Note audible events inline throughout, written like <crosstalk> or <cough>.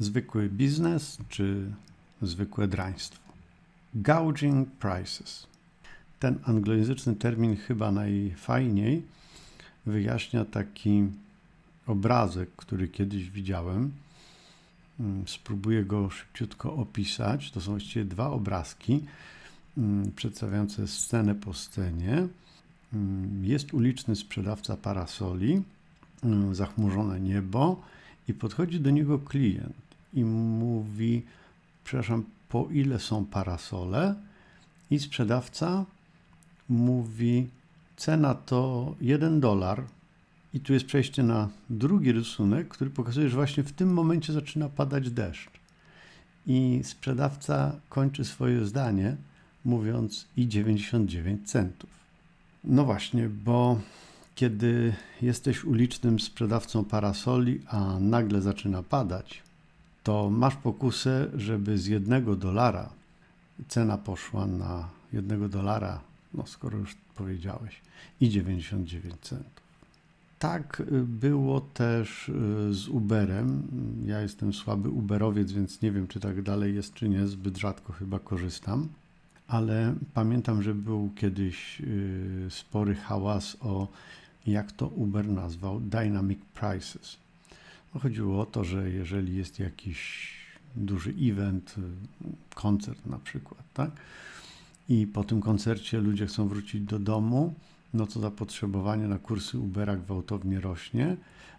Zwykły biznes czy zwykłe draństwo? Gouging prices. Ten anglojęzyczny termin chyba najfajniej wyjaśnia taki obrazek, który kiedyś widziałem. Mm, Spróbuję go szybciutko opisać. To są właściwie dwa obrazki mm, przedstawiające scenę po scenie. Mm, Jest uliczny sprzedawca parasoli, zachmurzone niebo i podchodzi do niego klient i mówi: Przepraszam, po ile są parasole? I sprzedawca mówi: Cena to 1 dolar. I tu jest przejście na drugi rysunek, który pokazuje, że właśnie w tym momencie zaczyna padać deszcz. I sprzedawca kończy swoje zdanie mówiąc i 99 centów. No właśnie, bo kiedy jesteś ulicznym sprzedawcą parasoli, a nagle zaczyna padać, to masz pokusę, żeby z jednego dolara cena poszła na jednego dolara, no skoro już powiedziałeś, i 99 centów. Tak y, było też y, z Uberem. Ja jestem słaby Uberowiec, więc nie wiem, czy tak dalej jest, czy nie. Zbyt rzadko chyba korzystam. Ale pamiętam, że był kiedyś y, spory hałas o, jak to Uber nazwał, dynamic prices. Chodziło o to, że jeżeli jest jakiś duży event, koncert na przykład, tak? I po tym koncercie ludzie chcą wrócić do domu, no to zapotrzebowanie na kursy Ubera gwałtownie rośnie,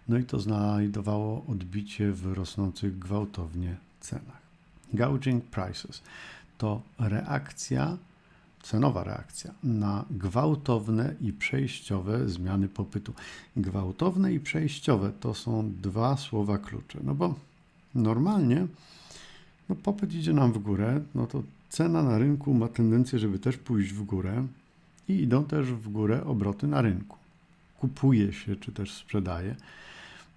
no i to znajdowało odbicie w rosnących gwałtownie cenach. Gouging prices to reakcja, cenowa reakcja na gwałtowne i przejściowe zmiany popytu. Gwałtowne i przejściowe to są dwa słowa klucze, no bo normalnie no popyt idzie nam w górę, no to cena na rynku ma tendencję, żeby też pójść w górę i idą też w górę obroty na rynku. Kupuje się, czy też sprzedaje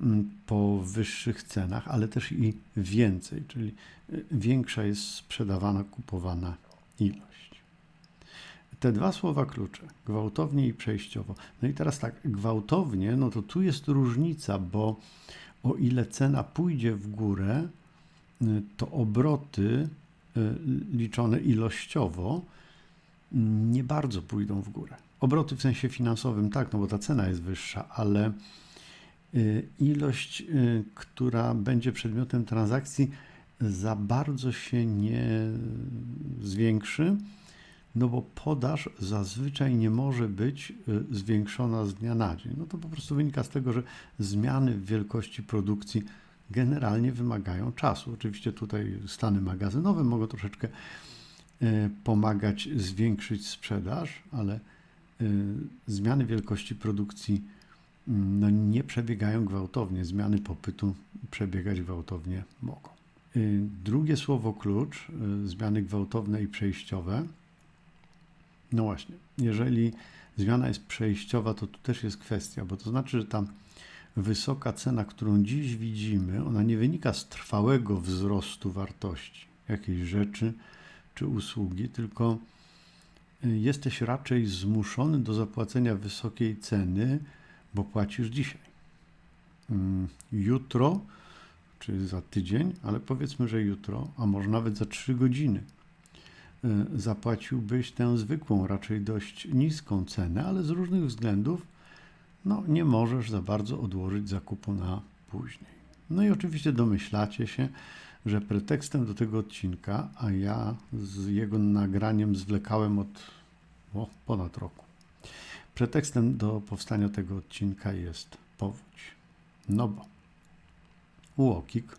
mm, po wyższych cenach, ale też i więcej, czyli y, większa jest sprzedawana, kupowana ilość. Te dwa słowa klucze, gwałtownie i przejściowo. No i teraz tak, gwałtownie, no to tu jest różnica, bo o ile cena pójdzie w górę, y, to obroty y, liczone ilościowo mm, nie bardzo pójdą w górę. Obroty w sensie finansowym tak, no bo ta cena jest wyższa, ale y, ilość, która będzie przedmiotem transakcji, za bardzo się nie zwiększy, no bo podaż zazwyczaj nie może być zwiększona z dnia na dzień. No to po prostu wynika z tego, że zmiany w wielkości produkcji generalnie wymagają czasu. Oczywiście tutaj stany magazynowe mogą troszeczkę pomagać zwiększyć sprzedaż, ale zmiany wielkości produkcji mm, no, nie przebiegają gwałtownie. Zmiany popytu przebiegać gwałtownie mogą. Drugie słowo klucz, zmiany gwałtowne i przejściowe. No właśnie, jeżeli zmiana jest przejściowa, to tu też jest kwestia, bo to znaczy, że ta wysoka cena, którą dziś widzimy, ona nie wynika z trwałego wzrostu wartości jakiejś rzeczy czy usługi, tylko jesteś raczej zmuszony do zapłacenia wysokiej ceny, bo płacisz dzisiaj. Jutro, czy za tydzień, ale powiedzmy, że jutro, a może nawet za trzy godziny zapłaciłbyś tę zwykłą, raczej dość niską cenę, ale z różnych względów no, nie możesz za bardzo odłożyć zakupu na później. No i oczywiście domyślacie się, że pretekstem do tego odcinka, a ja z jego nagraniem zwlekałem od o, ponad roku. Pretekstem do powstania tego odcinka jest powódź. No bo UOKiK,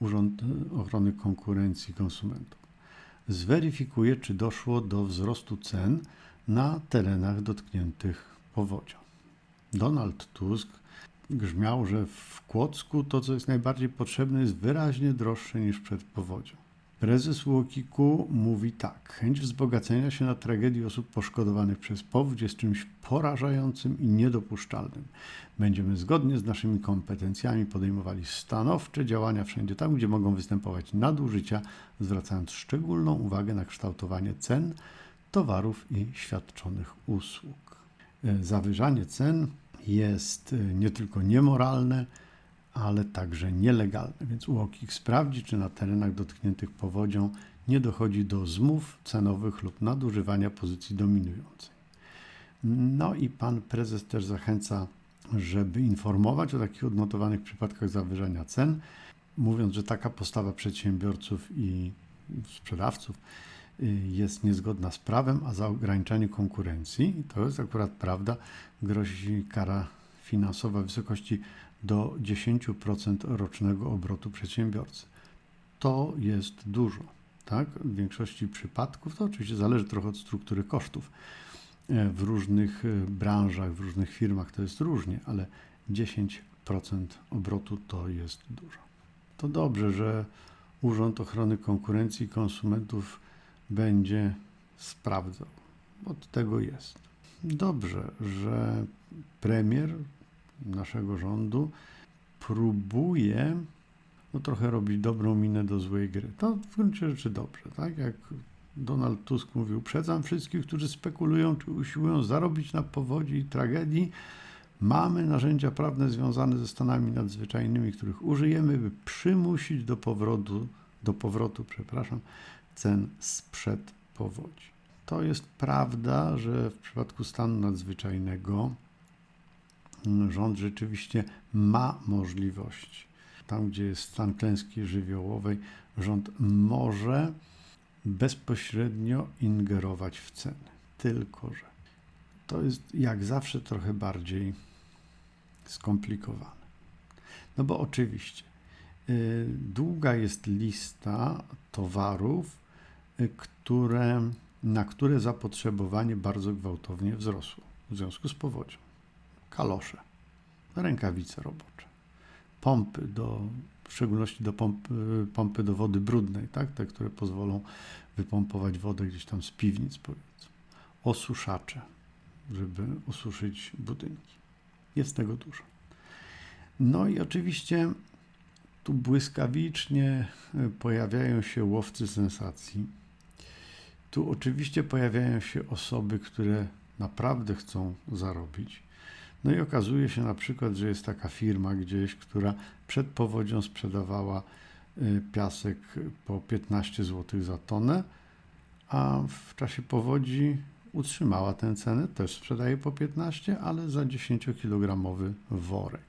Urząd Ochrony Konkurencji Konsumentów, zweryfikuje, czy doszło do wzrostu cen na terenach dotkniętych powodzią. Donald Tusk grzmiał, że w Kłodzku to, co jest najbardziej potrzebne, jest wyraźnie droższe niż przed powodzią. Prezes Łokiku mówi tak: chęć wzbogacenia się na tragedii osób poszkodowanych przez powódź jest czymś porażającym i niedopuszczalnym. Będziemy zgodnie z naszymi kompetencjami podejmowali stanowcze działania wszędzie tam, gdzie mogą występować nadużycia, zwracając szczególną uwagę na kształtowanie cen towarów i świadczonych usług. Zawyżanie cen jest nie tylko niemoralne, ale także nielegalne. Więc UOKiK sprawdzi, czy na terenach dotkniętych powodzią nie dochodzi do zmów cenowych lub nadużywania pozycji dominującej. No i pan prezes też zachęca, żeby informować o takich odnotowanych przypadkach zawyżania cen, mówiąc, że taka postawa przedsiębiorców i sprzedawców y, jest niezgodna z prawem, a za ograniczanie konkurencji, to jest akurat prawda, grozi kara finansowa w wysokości do 10% rocznego obrotu przedsiębiorcy. To jest dużo. Tak? W większości przypadków to oczywiście zależy trochę od struktury kosztów. E, W różnych e, branżach, w różnych firmach to jest różnie, ale 10% obrotu to jest dużo. To dobrze, że Urząd Ochrony Konkurencji i Konsumentów będzie sprawdzał. Od tego jest. Dobrze, że premier naszego rządu próbuje no, trochę robić dobrą minę do złej gry. To w gruncie rzeczy dobrze, tak? Jak Donald Tusk mówił, uprzedzam wszystkich, którzy spekulują czy usiłują zarobić na powodzi i tragedii. Mamy narzędzia prawne związane ze stanami nadzwyczajnymi, których użyjemy, by przymusić do powrotu, do powrotu, przepraszam, cen sprzed powodzi. To jest prawda, że w przypadku stanu nadzwyczajnego rząd rzeczywiście ma możliwości. Tam, gdzie jest stan klęski żywiołowej, rząd może bezpośrednio ingerować w ceny. Tylko, że to jest jak zawsze trochę bardziej skomplikowane. No bo oczywiście y, długa jest lista towarów, y, które, na które zapotrzebowanie bardzo gwałtownie wzrosło w związku z powodzią. Kalosze, rękawice robocze, pompy do, w szczególności do pomp, pompy do wody brudnej, tak? te, które pozwolą wypompować wodę gdzieś tam z piwnic, powiedzmy. Osuszacze, żeby osuszyć budynki. Jest tego dużo. No i oczywiście tu błyskawicznie y, pojawiają się łowcy sensacji. Tu oczywiście pojawiają się osoby, które naprawdę chcą zarobić. No i okazuje się na przykład, że jest taka firma gdzieś, która przed powodzią sprzedawała y, piasek po 15 zł za tonę, a w czasie powodzi utrzymała tę cenę, też sprzedaje po 15, ale za 10-kilogramowy worek.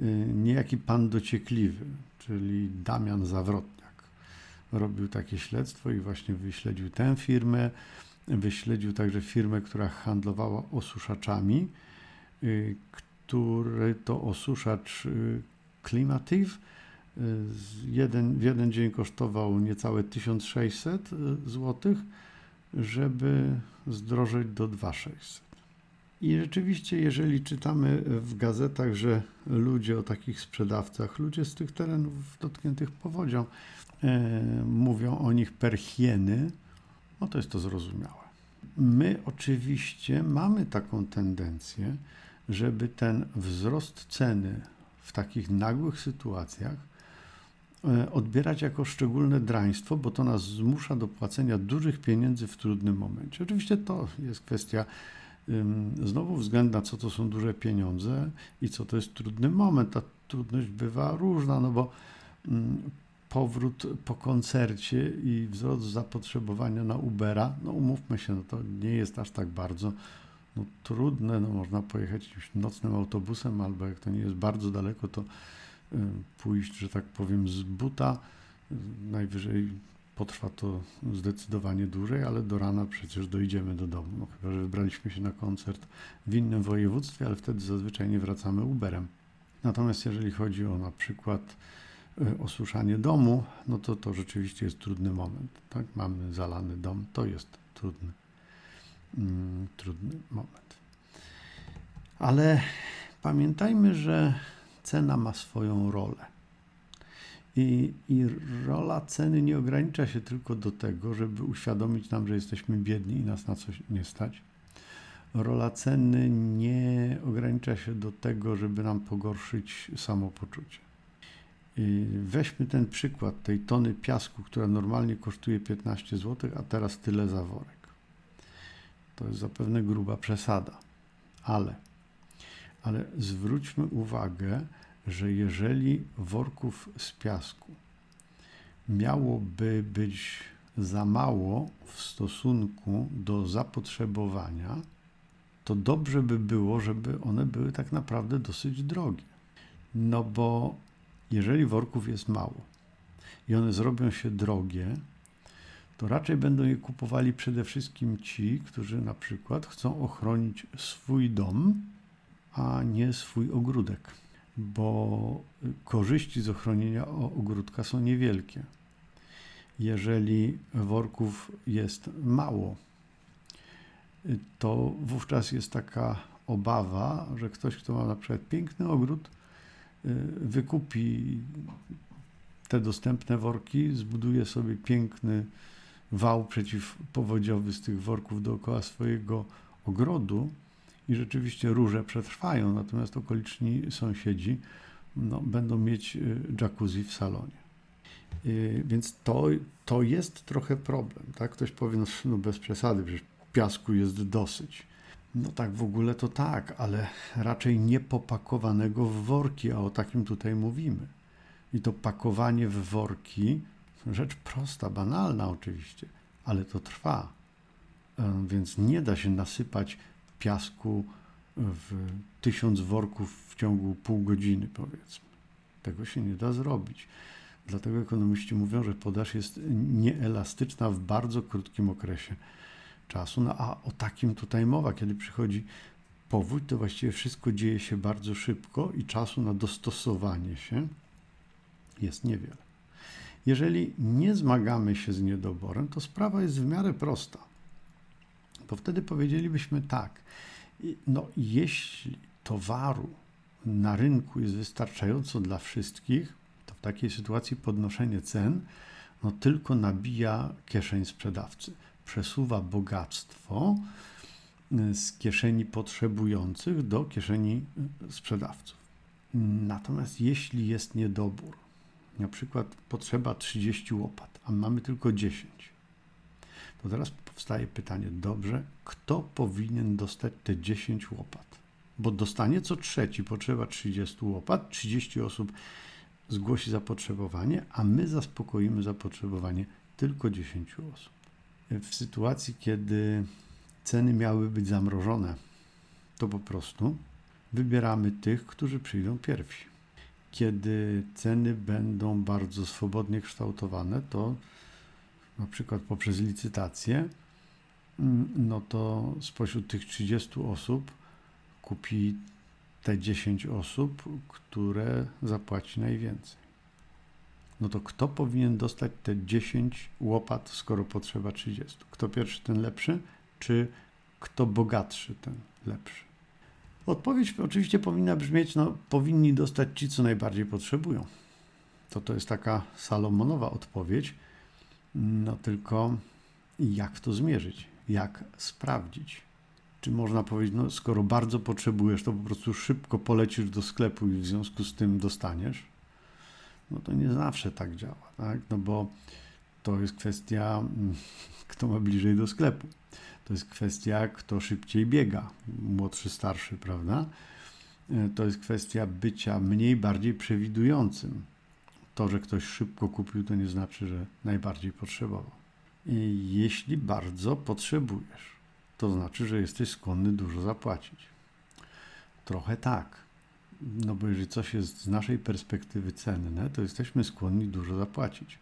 Y, Niejaki pan dociekliwy, czyli Damian Zawrotniak, robił takie śledztwo i właśnie wyśledził tę firmę, wyśledził także firmę, która handlowała osuszaczami, który to osuszacz y, Climative y, z jeden, w jeden dzień kosztował niecałe 1600 zł, żeby zdrożeć do 2600. I rzeczywiście, jeżeli czytamy w gazetach, że ludzie o takich sprzedawcach, ludzie z tych terenów dotkniętych powodzią, e, mówią o nich per hieny, no to jest to zrozumiałe. My oczywiście mamy taką tendencję, żeby ten wzrost ceny w takich nagłych sytuacjach e, odbierać jako szczególne draństwo, bo to nas zmusza do płacenia dużych pieniędzy w trudnym momencie. Oczywiście to jest kwestia znowu względna, co to są duże pieniądze i co to jest trudny moment. Ta trudność bywa różna, no bo powrót po koncercie i wzrost zapotrzebowania na Ubera, no umówmy się, no to nie jest aż tak bardzo no, trudne, no można pojechać jakimś nocnym autobusem, albo jak to nie jest bardzo daleko, to pójść, że tak powiem, z buta. Najwyżej potrwa to zdecydowanie dłużej, ale do rana przecież dojdziemy do domu. No, chyba, że wybraliśmy się na koncert w innym województwie, ale wtedy zazwyczaj nie wracamy Uberem. Natomiast jeżeli chodzi o na przykład y, osuszanie domu, no to to rzeczywiście jest trudny moment. Tak? Mamy zalany dom, to jest trudny, mm, trudny moment. Ale pamiętajmy, że cena ma swoją rolę. I, I rola ceny nie ogranicza się tylko do tego, żeby uświadomić nam, że jesteśmy biedni i nas na coś nie stać. Rola ceny nie ogranicza się do tego, żeby nam pogorszyć samopoczucie. Weźmy ten przykład tej tony piasku, która normalnie kosztuje 15 zł, a teraz tyle za worek. To jest zapewne gruba przesada, ale, ale zwróćmy uwagę, że jeżeli worków z piasku miałoby być za mało w stosunku do zapotrzebowania, to dobrze by było, żeby one były tak naprawdę dosyć drogie. No bo jeżeli worków jest mało i one zrobią się drogie, to raczej będą je kupowali przede wszystkim ci, którzy na przykład chcą ochronić swój dom, a nie swój ogródek, bo korzyści z ochronienia ogródka są niewielkie. Jeżeli worków jest mało, to wówczas jest taka obawa, że ktoś, kto ma na przykład piękny ogród, wykupi te dostępne worki, zbuduje sobie piękny wał przeciwpowodziowy z tych worków dookoła swojego ogrodu i rzeczywiście róże przetrwają, natomiast okoliczni sąsiedzi no, będą mieć jacuzzi w salonie. Więc to, to jest trochę problem. Tak? Ktoś powie, no, no bez przesady, przecież piasku jest dosyć. No tak w ogóle to tak, ale raczej nie popakowanego w worki, a o takim tutaj mówimy. I to pakowanie w worki, rzecz prosta, banalna oczywiście, ale to trwa. Więc nie da się nasypać piasku w tysiąc worków w ciągu pół godziny, powiedzmy. Tego się nie da zrobić. Dlatego ekonomiści mówią, że podaż jest nieelastyczna w bardzo krótkim okresie czasu. No a o takim tutaj mowa, kiedy przychodzi powódź, to właściwie wszystko dzieje się bardzo szybko i czasu na dostosowanie się jest niewiele. Jeżeli nie zmagamy się z niedoborem, to sprawa jest w miarę prosta. Bo wtedy powiedzielibyśmy tak, no jeśli towaru na rynku jest wystarczająco dla wszystkich, to w takiej sytuacji podnoszenie cen no tylko nabija kieszeń sprzedawcy przesuwa bogactwo y, z kieszeni potrzebujących do kieszeni y, sprzedawców. Natomiast jeśli jest niedobór, na przykład potrzeba 30 łopat, a mamy tylko 10, to teraz powstaje pytanie, dobrze, kto powinien dostać te 10 łopat? Bo dostanie co trzeci, potrzeba 30 łopat, 30 osób zgłosi zapotrzebowanie, a my zaspokoimy zapotrzebowanie tylko 10 osób w sytuacji, kiedy ceny miały być zamrożone, to po prostu wybieramy tych, którzy przyjdą pierwsi. Kiedy ceny będą bardzo swobodnie kształtowane, to na przykład poprzez licytację, mm, no to spośród tych 30 osób kupi te 10 osób, które zapłaci najwięcej no to kto powinien dostać te 10 łopat, skoro potrzeba 30? Kto pierwszy, ten lepszy, czy kto bogatszy, ten lepszy? Odpowiedź oczywiście powinna brzmieć, no powinni dostać ci, co najbardziej potrzebują. To to jest taka Salomonowa odpowiedź, no tylko jak to zmierzyć? Jak sprawdzić? Czy można powiedzieć, no skoro bardzo potrzebujesz, to po prostu szybko polecisz do sklepu i w związku z tym dostaniesz? no to nie zawsze tak działa, tak? No bo to jest kwestia, mm, <laughs> kto ma bliżej do sklepu. To jest kwestia, kto szybciej biega, młodszy, starszy, prawda? E, to jest kwestia bycia mniej, bardziej przewidującym. To, że ktoś szybko kupił, to nie znaczy, że najbardziej potrzebował. I jeśli bardzo potrzebujesz, to znaczy, że jesteś skłonny dużo zapłacić. Trochę tak no bo jeżeli coś jest z naszej perspektywy cenne, to jesteśmy skłonni dużo zapłacić.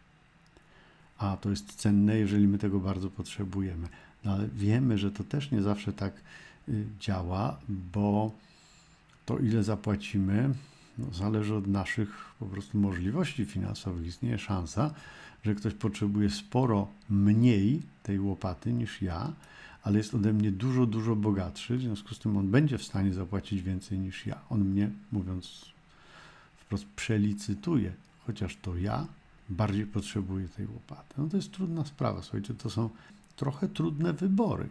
A to jest cenne, jeżeli my tego bardzo potrzebujemy. No ale wiemy, że to też nie zawsze tak y, działa, bo to ile zapłacimy, no, zależy od naszych po prostu możliwości finansowych. Istnieje szansa, że ktoś potrzebuje sporo mniej tej łopaty niż ja, ale jest ode mnie dużo, dużo bogatszy, w związku z tym on będzie w stanie zapłacić więcej niż ja. On mnie, mówiąc wprost, przelicytuje, chociaż to ja bardziej potrzebuję tej łopaty. No to jest trudna sprawa, słuchajcie, to są trochę trudne wybory.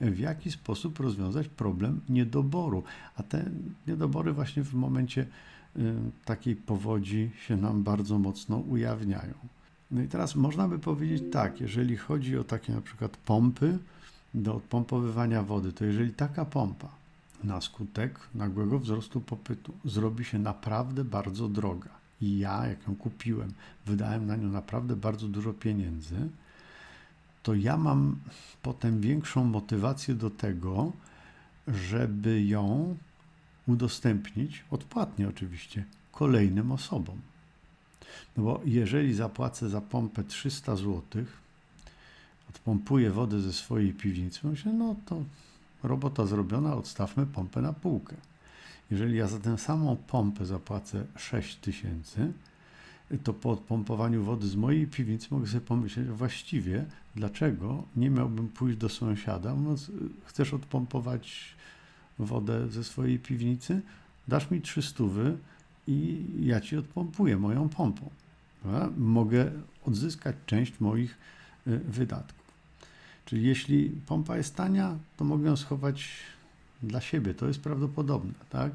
W jaki sposób rozwiązać problem niedoboru? A te niedobory właśnie w momencie y, takiej powodzi się nam bardzo mocno ujawniają. No i teraz można by powiedzieć tak, jeżeli chodzi o takie na przykład pompy, do odpompowywania wody, to jeżeli taka pompa na skutek nagłego wzrostu popytu zrobi się naprawdę bardzo droga. I ja, jak ją kupiłem, wydałem na nią naprawdę bardzo dużo pieniędzy, to ja mam potem większą motywację do tego, żeby ją udostępnić, odpłatnie oczywiście, kolejnym osobom. No bo jeżeli zapłacę za pompę 300 zł, odpompuję wodę ze swojej piwnicy, myślę, no to robota zrobiona, odstawmy pompę na półkę. Jeżeli ja za tę samą pompę zapłacę 6 tysięcy, to po odpompowaniu wody z mojej piwnicy mogę sobie pomyśleć, właściwie dlaczego nie miałbym pójść do sąsiada, mówiąc, chcesz odpompować wodę ze swojej piwnicy, dasz mi 300 i ja ci odpompuję moją pompą. Prawda? Mogę odzyskać część moich y, wydatków. Czyli jeśli pompa jest tania, to mogę ją schować dla siebie. To jest prawdopodobne, tak?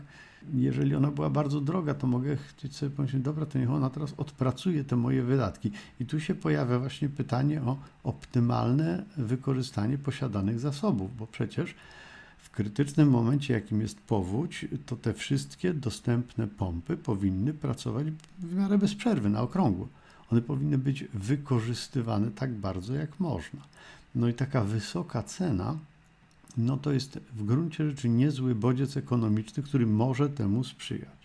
Jeżeli ona była bardzo droga, to mogę chcieć sobie pomyśleć, dobra, to niech ona teraz odpracuje te moje wydatki. I tu się pojawia właśnie pytanie o optymalne wykorzystanie posiadanych zasobów, bo przecież w krytycznym momencie, jakim jest powódź, to te wszystkie dostępne pompy powinny pracować w miarę bez przerwy, na okrągło. One powinny być wykorzystywane tak bardzo, jak można. No i taka wysoka cena, no to jest w gruncie rzeczy niezły bodziec ekonomiczny, który może temu sprzyjać.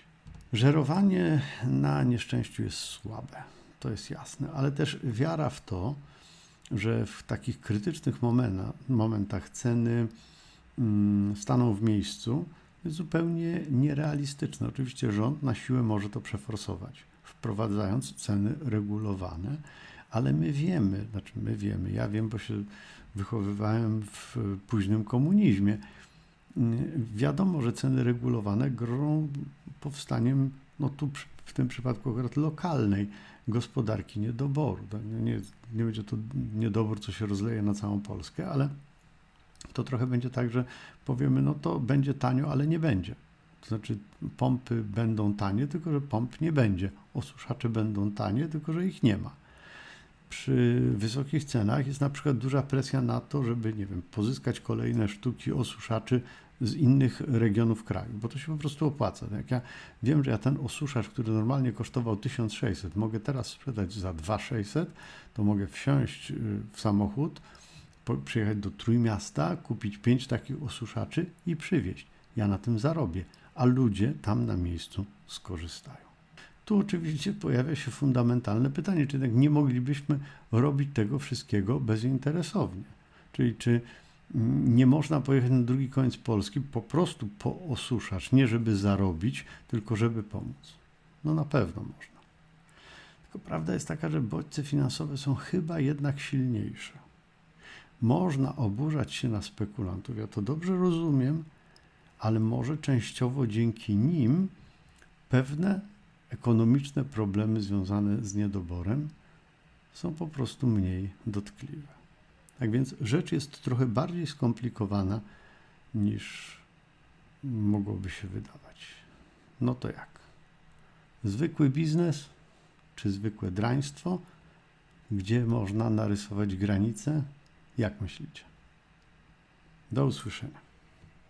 Żerowanie na nieszczęściu jest słabe, to jest jasne, ale też wiara w to, że w takich krytycznych momenta, momentach ceny mm, staną w miejscu, jest zupełnie nierealistyczne. Oczywiście rząd na siłę może to przeforsować, wprowadzając ceny regulowane, ale my wiemy, znaczy my wiemy, ja wiem, bo się wychowywałem w późnym komunizmie. Wiadomo, że ceny regulowane grożą powstaniem, no tu w tym przypadku akurat lokalnej gospodarki niedoboru. Nie, nie będzie to niedobór, co się rozleje na całą Polskę, ale to trochę będzie tak, że powiemy, no to będzie tanio, ale nie będzie. To znaczy pompy będą tanie, tylko że pomp nie będzie. Osuszacze będą tanie, tylko że ich nie ma przy wysokich cenach jest na przykład duża presja na to, żeby, nie wiem, pozyskać kolejne sztuki osuszaczy z innych regionów kraju, bo to się po prostu opłaca. Jak ja wiem, że ja ten osuszacz, który normalnie kosztował 1600, mogę teraz sprzedać za 2600, to mogę wsiąść y, w samochód, przyjechać do Trójmiasta, kupić pięć takich osuszaczy i przywieźć. Ja na tym zarobię, a ludzie tam na miejscu skorzystają. Tu oczywiście pojawia się fundamentalne pytanie, czy tak nie moglibyśmy robić tego wszystkiego bezinteresownie. Czyli czy mm, nie można pojechać na drugi koniec Polski po prostu po osuszacz, nie żeby zarobić, tylko żeby pomóc. No na pewno można. Tylko prawda jest taka, że bodźce finansowe są chyba jednak silniejsze. Można oburzać się na spekulantów, ja to dobrze rozumiem, ale może częściowo dzięki nim pewne ekonomiczne problemy związane z niedoborem są po prostu mniej dotkliwe. Tak więc rzecz jest trochę bardziej skomplikowana niż mogłoby się wydawać. No to jak? Zwykły biznes czy zwykłe draństwo? Gdzie można narysować granice? Jak myślicie? Do usłyszenia.